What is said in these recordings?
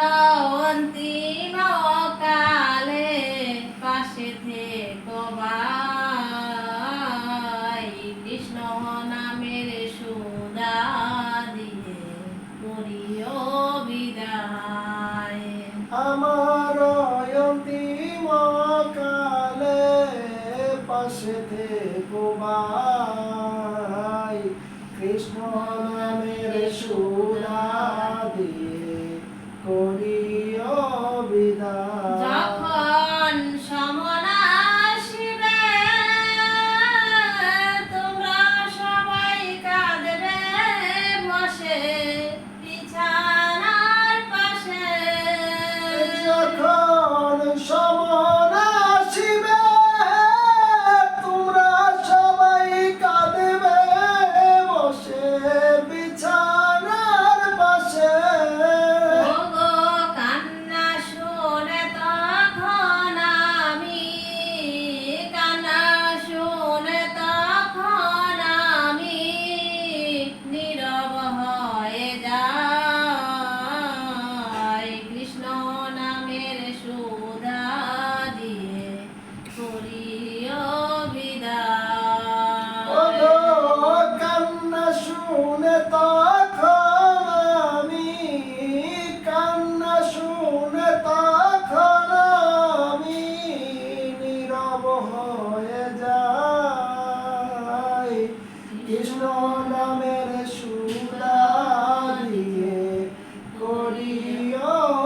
অন্তিম কালে পাশে থেকো ভাই। কৃষ্ণ নামের সুদা দিয়ে করিও বিদায়। আমার অন্তিম কালে পাশে থেকো কৃষ্ণ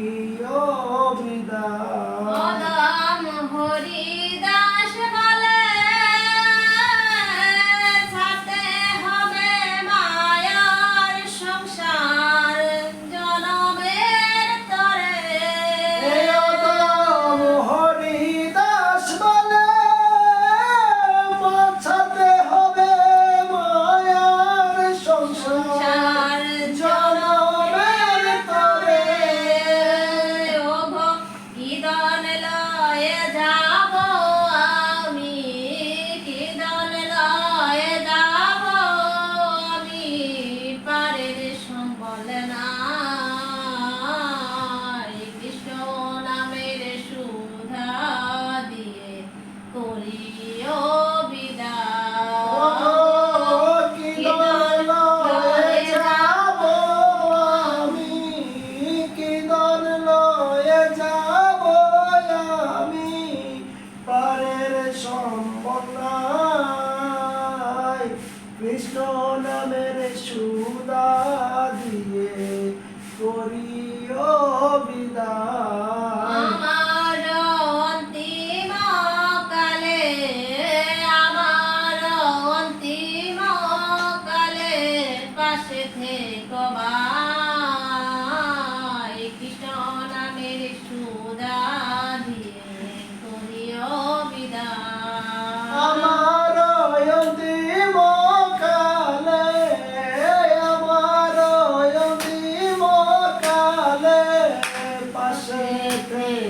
হরি অবিদান হরি। নামের সুদা দিয়ে করিও বিদায়। পাশে থেকো